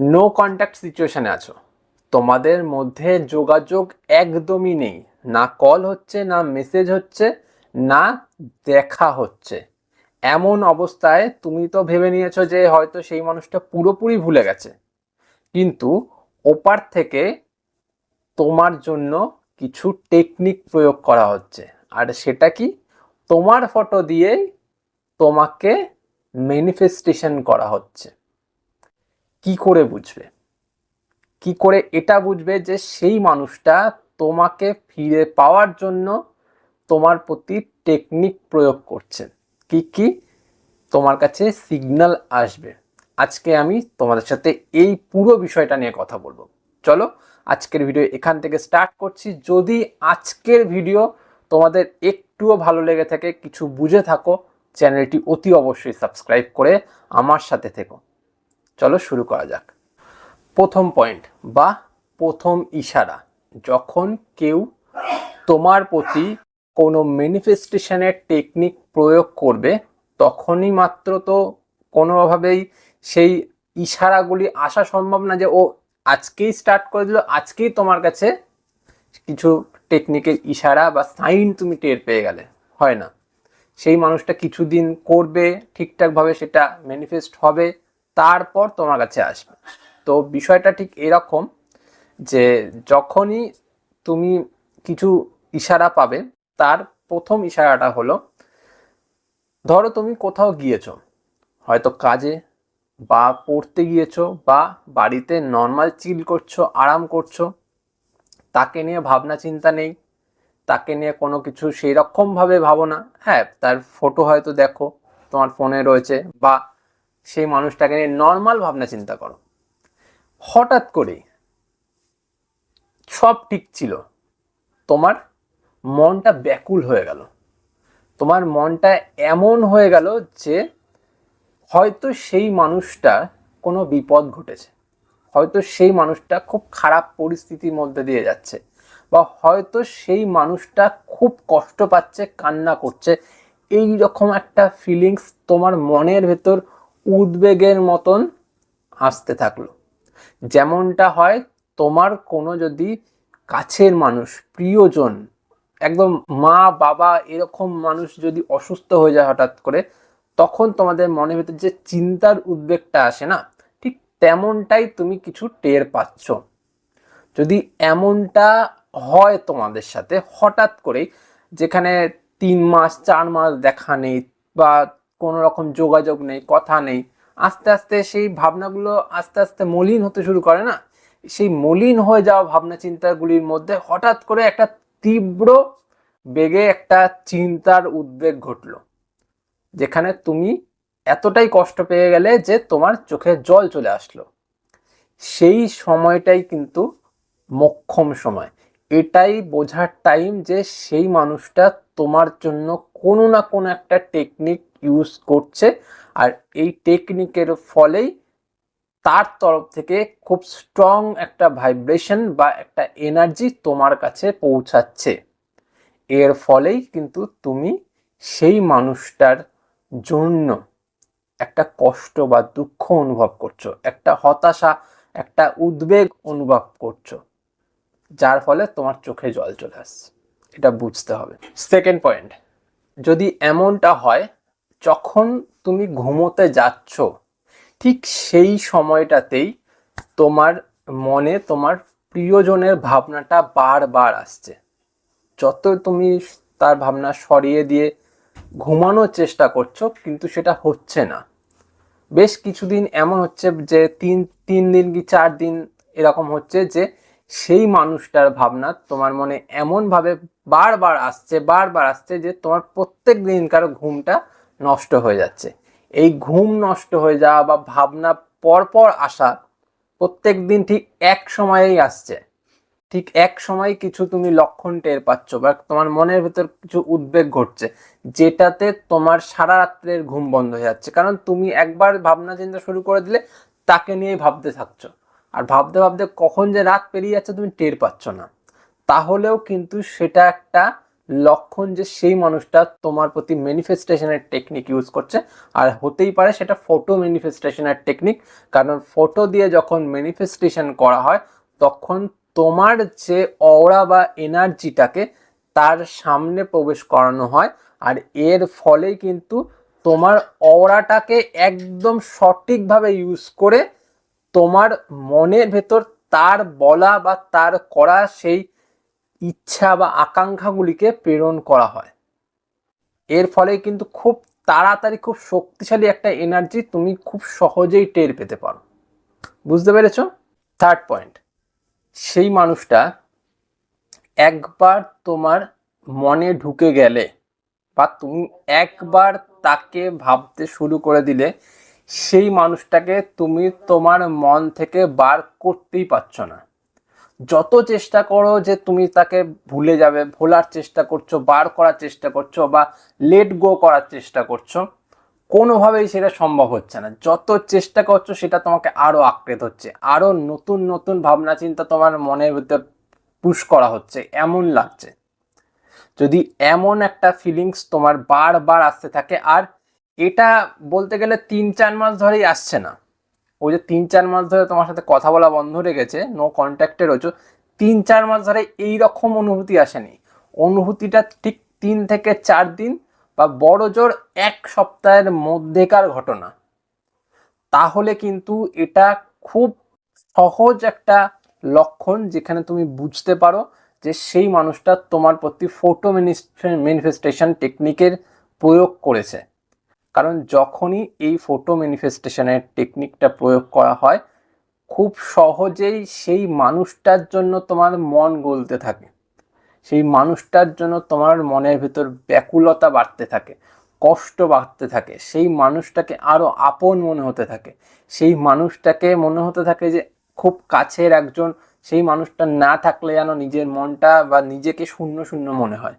No contact সিচুয়েশনে আছো। তোমাদের মধ্যে যোগাযোগ একদমই নেই। না কল হচ্ছে, না মেসেজ হচ্ছে, না দেখা হচ্ছে। এমন অবস্থায় তুমি তো ভেবে নিয়েছো যে হয়তো সেই মানুষটা পুরোপুরি ভুলে গেছে। কিন্তু ওপার থেকে তোমার জন্য কিছু টেকনিক প্রয়োগ করা হচ্ছে। আর সেটা কি? তোমার ফটো দিয়েই তোমাকে ম্যানিফেস্টেশন করা হচ্ছে। কি করে বুঝবে? কি করে এটা বুঝবে যে সেই মানুষটা তোমাকে ফিরে পাওয়ার জন্য তোমার প্রতি টেকনিক প্রয়োগ করছে। কি কি? তোমার কাছে সিগন্যাল আসবে। আজকে আমি তোমাদের সাথে এই পুরো বিষয়টা নিয়ে কথা বলব। চলো, আজকের ভিডিও এখান থেকে স্টার্ট করছি। যদি আজকের ভিডিও তোমাদের একটুও ভালো লেগে থাকে, কিছু বুঝে থাকো চ্যানেলটি অতি অবশ্যই সাবস্ক্রাইব করে আমার সাথে থেকো। চলো শুরু করা যাক। প্রথম পয়েন্ট বা প্রথম ইশারা, যখন কেউ তোমার প্রতি কোনো ম্যানিফেস্টেশনের টেকনিক প্রয়োগ করবে, তখনই মাত্র তো কোনোভাবেই সেই ইশারাগুলি আসা সম্ভব না যে ও আজকেই স্টার্ট করে দিল, আজকেই তোমার কাছে কিছু টেকনিকের ইশারা বা সাইন তুমি টের পেয়ে গেলে। হয় না। সেই মানুষটা কিছুদিন করবে, ঠিকঠাকভাবে সেটা ম্যানিফেস্ট হবে তারপর তোমার কাছে আসবে। তো বিষয়টা ঠিক এরকম যে যখনই তুমি কিছু ইশারা পাবে, তার প্রথম ইশারাটা হলো, ধরো তুমি কোথাও গিয়েছো, হয়তো কাজে বা পড়তে গিয়েছো বা বাড়িতে নর্মাল চিল করছ, আরাম করছ, তাকে নিয়ে ভাবনা চিন্তা নেই, তাকে নিয়ে কোনো কিছু সেই রকমভাবে ভাবো না। হ্যাঁ তার ফটো হয়তো দেখো, তোমার ফোনে রয়েছে বা সেই মানুষটাকে নিয়ে নর্মাল ভাবনা চিন্তা করো। হঠাৎ করে সব ঠিক ছিল। তোমার মনটা ব্যাকুল হয়ে গেল। তোমার মনটা এমন হয়ে গেল যে হয়তো সেই মানুষটা কোনো বিপদ ঘটেছে। হয়তো সেই মানুষটা খুব খারাপ পরিস্থিতির মধ্যে দিয়ে যাচ্ছে বা হয়তো সেই মানুষটা খুব কষ্ট পাচ্ছে, কান্না করছে। এই রকম একটা ফিলিংস তোমার মনের ভেতর উদ্বেগের মতন আসতে থাকল। যেমনটা হয়, তোমার কোনো যদি কাছের মানুষ, প্রিয়জন, একদম মা, বাবা এরকম মানুষ যদি অসুস্থ হয়ে যায় হঠাৎ করে, তখন তোমাদের মনের ভেতর যে চিন্তার উদ্বেগটা আসে না, ঠিক তেমনটাই তুমি কিছু টের পাচ্ছ। যদি এমনটা হয় তোমাদের সাথে, হঠাৎ করেই, যেখানে তিন মাস, চার মাস দেখা নেই বা কোনো রকম যোগাযোগ নেই, কথা নেই। আস্তে আস্তে সেই ভাবনাগুলো আস্তে আস্তে মলিন হতে শুরু করে না? সেই মলিন হয়ে যাওয়া ভাবনা চিন্তাগুলির মধ্যে হঠাৎ করে একটা তীব্র, বেগে একটা চিন্তার উদ্বেগ ঘটলো, যেখানে তুমি এতটাই কষ্ট পেয়ে গেলে যে তোমার চোখে জল চলে আসলো। সেই সময়টাই কিন্তু মক্ষম সময়। এটাই বোঝার টাইম যে সেই মানুষটা তোমার জন্য কোনো না কোনো একটা টেকনিক ইউজ করছে। আর এই টেকনিকের ফলেই তার তরফ থেকে খুব স্ট্রং একটা ভাইব্রেশন বা একটা এনার্জি তোমার কাছে পৌঁছাচ্ছে। এর ফলেই কিন্তু তুমি সেই মানুষটার জন্য একটা কষ্ট বা দুঃখ অনুভব করছ, একটা হতাশা, একটা উদ্বেগ অনুভব করছ, যার ফলে তোমার চোখে জল চলে আসছে। এটা বুঝতে হবে। সেকেন্ড পয়েন্ট যদি এমনটা হয় যখন তুমি ঘুমোতে যাচ্ছ, ঠিক সেই সময়টাতেই তোমার মনে তোমার প্রিয়জনের ভাবনাটা বারবার আসছে। যত তুমি তার ভাবনা সরিয়ে দিয়ে ঘুমানোর চেষ্টা করছ, কিন্তু সেটা হচ্ছে না। বেশ কিছুদিন এমন হচ্ছে যে, তিন তিন দিন কি চার দিন এরকম হচ্ছে যে, সেই মানুষটার ভাবনা তোমার মনে এমনভাবে বারবার আসছে বারবার আসছে যে তোমার প্রত্যেক দিনকার ঘুমটা নষ্ট হয়ে যাচ্ছে। এই ঘুম নষ্ট হয়ে যাওয়া বা ভাবনা পরপর আসা প্রত্যেক দিন ঠিক এক সময়েই আসছে। ঠিক এক সময় কিছু তুমি লক্ষণ টের পাচ্ছ বা তোমার মনের ভেতর কিছু উদ্বেগ ঘটছে, যেটাতে তোমার সারা রাত্রের ঘুম বন্ধ হয়ে যাচ্ছে। কারণ তুমি একবার ভাবনা চিন্তা শুরু করে দিলে তাকে নিয়েই ভাবতে থাকছো। আর ভাবতে ভাবতে কখন যে রাত পেরিয়ে যাচ্ছে তুমি টের পাচ্ছ না। তাহলেও কিন্তু সেটা একটা লক্ষণ যে সেই মানুষটা তোমার প্রতি ম্যানিফেস্টেশনের টেকনিক ইউজ করছে। আর হতেই পারে সেটা ফটো ম্যানিফেস্টেশনের টেকনিক কারণ ফটো দিয়ে যখন ম্যানিফেস্টেশন করা হয়, তখন তোমার যে অওরা বা এনার্জিটাকে তার সামনে প্রবেশ করানো হয়, আর এর ফলেই কিন্তু তোমার অওরাটাকে একদম সঠিকভাবে ইউজ করে তোমার মনের ভেতর তার বলা বা তার করা সেই ইচ্ছা বা আকাঙ্ক্ষাগুলিকে প্রেরণ করা হয়। এর ফলে কিন্তু খুব তাড়াতাড়ি, খুব শক্তিশালী একটা এনার্জি তুমি খুব সহজেই টের পেতে পারো। বুঝতে পেরেছ? থার্ড পয়েন্ট সেই মানুষটা একবার তোমার মনে ঢুকে গেলে বা তুমি একবার তাকে ভাবতে শুরু করে দিলে, সেই মানুষটাকে তুমি তোমার মন থেকে বার করতেই পারছ না। যত চেষ্টা করো যে তুমি তাকে ভুলে যাবে, ভোলার চেষ্টা করছ, বার করার চেষ্টা করছ বা লেট গো করার চেষ্টা করছ, কোনোভাবেই সেটা সম্ভব হচ্ছে না। যত চেষ্টা করছ সেটা তোমাকে আরও আঁকড়ে ধরছে আরও নতুন নতুন ভাবনা চিন্তা তোমার মনের ভিতর পুশ করা হচ্ছে, এমন লাগছে। যদি এমন একটা ফিলিংস তোমার বারবার আসতে থাকে, আর এটা বলতে গেলে তিন চার মাস ধরেই আসছে না। ওই যে তিন চার মাস ধরে তোমার সাথে কথা বলা বন্ধ রেখেছে নো কন্ট্যাক্টে রয়েছে, তিন চার মাস ধরে এই রকম অনুভূতি আসেনি। অনুভূতিটা ঠিক তিন থেকে চার দিন বা বড় জোর এক সপ্তাহের মধ্যেকার ঘটনা। তাহলে কিন্তু এটা খুব সহজ একটা লক্ষণ যেখানে তুমি বুঝতে পারো যে সেই মানুষটা তোমার প্রতি ফটো ম্যানিফেস্টেশন টেকনিকের প্রয়োগ করেছে। কারণ যখনই এই ফটো ম্যানিফেস্টেশনের টেকনিকটা প্রয়োগ করা হয়, খুব সহজেই সেই মানুষটার জন্য তোমার মন গলতে থাকে। সেই মানুষটার জন্য তোমার মনের ভিতর ব্যাকুলতা বাড়তে থাকে, কষ্ট বাড়তে থাকে, সেই মানুষটাকে আরও আপন মনে হতে থাকে। সেই মানুষটাকে মনে হতে থাকে যে খুব কাছের একজন, সেই মানুষটা না থাকলে যেন নিজের মনটা বা নিজেকে শূন্য শূন্য মনে হয়।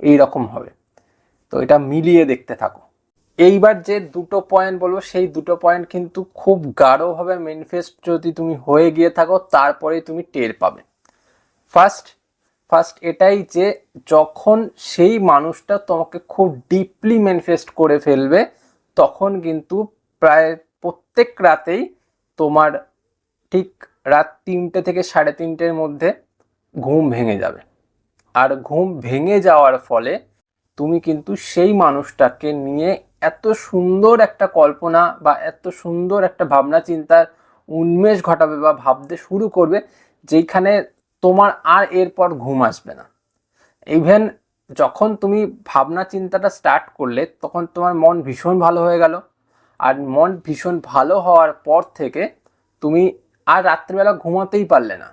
এই রকম হবে। তো এটা মিলিয়ে দেখতে থাকো। এইবার যে দুটো পয়েন্ট বলব, সেই দুটো পয়েন্ট কিন্তু খুব গাঢ়ভাবে ম্যানিফেস্ট যদি তুমি হয়ে গিয়ে থাকো, তারপরেই তুমি টের পাবে। ফার্স্ট ফার্স্ট এটাই যে যখন সেই মানুষটা তোমাকে খুব ডিপলি ম্যানিফেস্ট করে ফেলবে, তখন কিন্তু প্রায় প্রত্যেক রাতেই তোমার ঠিক রাত তিনটে থেকে সাড়ে তিনটের মধ্যে ঘুম ভেঙে যাবে। আর ঘুম ভেঙে যাওয়ার ফলে তুমি কিন্তু সেই মানুষটাকে নিয়ে এত সুন্দর একটা কল্পনা বা এত সুন্দর একটা ভাবনা চিন্তার উন্মেষ ঘটাবে বা ভাবতে শুরু করবে যেখানে তোমার আর এরপর ঘুম আসবে না। ইভেন যখন তুমি ভাবনা চিন্তাটা স্টার্ট করলে, তখন তোমার মন ভীষণ ভালো হয়ে গেল। আর মন ভীষণ ভালো হওয়ার পর থেকে তুমি আর রাত্রিবেলা ঘুমাতেই পারলে না।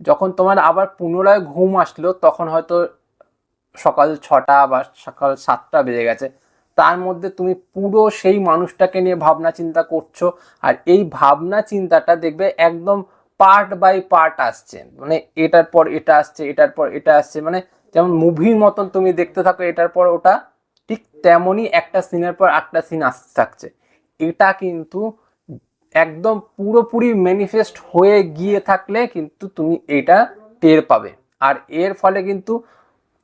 যখন তোমার আবার পুনরায় ঘুম আসলো, তখন হয়তো সকাল ছটা বা সকাল সাতটা বেজে গেছে। তার মধ্যে তুমি পুরো সেই মানুষটাকে নিয়ে ভাবনা চিন্তা করছ আর এই ভাবনা চিন্তাটা দেখবে একদম পার্ট বাই পার্ট আসছে। মানে এটার পর এটা আসছে, এটার পর এটা আসছে। মানে যেমন মুভির মতন তুমি দেখতে থাকো, এটার পর ওটা ঠিক তেমনই একটা সিনের পর একটা সিন আসতে থাকছে। এটা কিন্তু একদম পুরোপুরি ম্যানিফেস্ট হয়ে গিয়ে থাকলে কিন্তু তুমি এটা টের পাবে। আর এর ফলে কিন্তু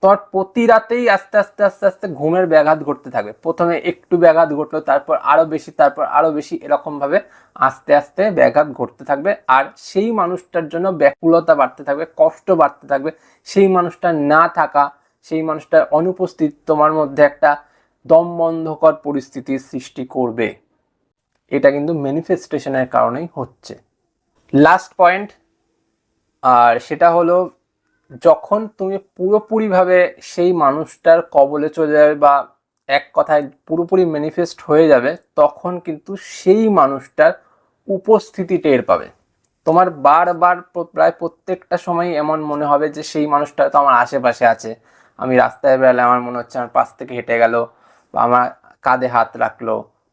তোমার প্রতি রাতেই আস্তে আস্তে আস্তে আস্তে ঘুমের ব্যাঘাত ঘটতে থাকবে। প্রথমে একটু ব্যাঘাত ঘটলো, তারপর আরও বেশি, তারপর আরও বেশি এরকমভাবে আস্তে আস্তে ব্যাঘাত ঘটতে থাকবে। আর সেই মানুষটার জন্য ব্যাকুলতা বাড়তে থাকবে, কষ্ট বাড়তে থাকবে। সেই মানুষটা না থাকা, সেই মানুষটার অনুপস্থিত তোমার মধ্যে একটা দম বন্ধকর পরিস্থিতির সৃষ্টি করবে। এটা কিন্তু ম্যানিফেস্টেশনের কারণেই হচ্ছে। লাস্ট পয়েন্ট আর সেটা হলো যখন তুমি পুরোপুরিভাবে সেই মানুষটার কবলে চলে যাবে বা এক কথায় পুরোপুরি ম্যানিফেস্ট হয়ে যাবে, তখন কিন্তু সেই মানুষটার উপস্থিতি টের পাবে। তোমার বারবার প্রায় প্রত্যেকটা সময় এমন মনে হবে যে সেই মানুষটা তো আমার আশেপাশে আছে। আমি রাস্তায় বেড়ালে আমার মনে হচ্ছে আমার পাশ থেকে হেঁটে গেল বা আমার কাঁধে হাত রাখল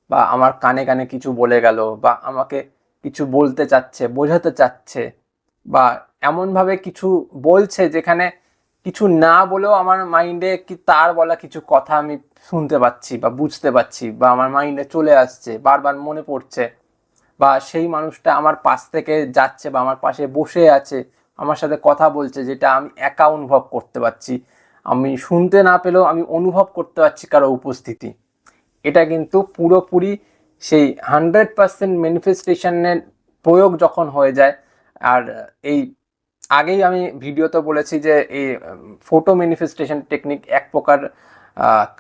বা আমার কানে কানে কিছু বলে গেল বা আমাকে কিছু বলতে চাচ্ছে, বোঝাতে চাচ্ছে। বা এমনভাবে কিছু বলছে যেখানে কিছু না বলেও আমার মাইন্ডে কি তার বলা কিছু কথা আমি শুনতে পাচ্ছি বা বুঝতে পাচ্ছি বা আমার মাইন্ডে চলে আসছে, বারবার মনে পড়ছে বা সেই মানুষটা আমার পাশ থেকে যাচ্ছে বা আমার পাশে বসে আছে, আমার সাথে কথা বলছে যেটা আমি একা অনুভব করতে পারছি। আমি শুনতে না পেলেও আমি অনুভব করতে পারছি কারও উপস্থিতি। এটা কিন্তু পুরোপুরি সেই হান্ড্রেড পার্সেন্ট ম্যানিফেস্টেশনের প্রয়োগ যখন হয়ে যায় আর এই আগেই আমি ভিডিওতে বলেছি যে এই ফটো ম্যানিফেস্টেশন টেকনিক এক প্রকার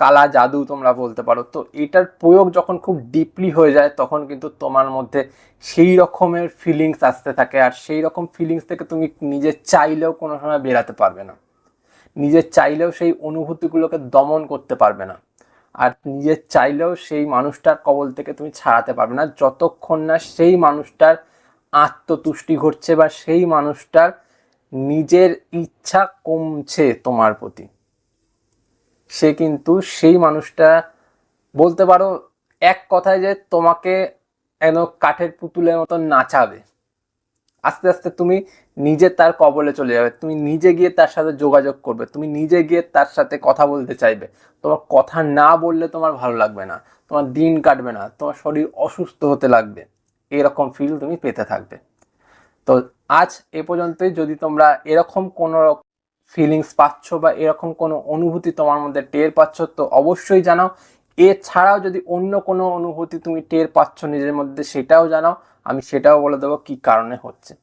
কালা জাদু তোমরা বলতে পারো। তো এটার প্রয়োগ যখন খুব ডিপলি হয়ে যায়, তখন কিন্তু তোমার মধ্যে সেই রকমের ফিলিংস আসতে থাকে। আর সেই রকম ফিলিংস থেকে তুমি নিজে চাইলেও কোনো সময় বেরাতে পারবে না। নিজে চাইলেও সেই অনুভূতিগুলোকে দমন করতে পারবে না। আর নিজে চাইলেও সেই মানুষটার কবল থেকে তুমি ছাড়াতে পারবে না। যতক্ষণ না সেই মানুষটার আত্মতুষ্টি ঘটছে বা সেই মানুষটার নিজের ইচ্ছা কমছে তোমার প্রতি। সে কিন্তু সেই মানুষটা, বলতে পারো এক কথায় যে তোমাকে যেন কাঠের পুতুলের মতো নাচাবে। আস্তে আস্তে তুমি নিজে তার কবলে চলে যাবে, তুমি নিজে গিয়ে তার সাথে যোগাযোগ করবে, তুমি নিজে গিয়ে তার সাথে কথা বলতে চাইবে। তোমার কথা না বললে তোমার ভালো লাগবে না, তোমার দিন কাটবে না, তোমার শরীর অসুস্থ হতে লাগবে। এরকম ফিল তুমি পেতে থাকবে। তো আজ এ পর্যন্তই। যদি তোমরা এরকম কোনো ফিলিংস পাচ্ছ বা এরকম কোনো অনুভূতি তোমার মধ্যে টের পাচ্ছ, তো অবশ্যই জানাও। এছাড়াও যদি অন্য কোনো অনুভূতি তুমি টের পাচ্ছ নিজের মধ্যে, সেটাও জানাও। আমি সেটাও বলে দেবো কি কারণে হচ্ছে।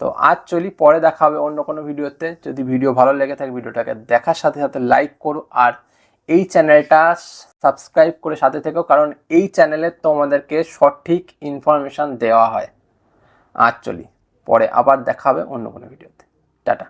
তো আজ চলি, পরে দেখা হবে অন্য কোনো ভিডিওতে যদি ভিডিও ভালো লেগে থাকে ভিডিওটাকে দেখার সাথে সাথে লাইক করো। আর এই চ্যানেলটা সাবস্ক্রাইব করে সাথে থেকো, কারণ এই চ্যানেলে তোমাদেরকে সঠিক ইনফরমেশান দেওয়া হয়। আর চলি, পরে আবার দেখাবে অন্য কোনো ভিডিওতে। টাটা।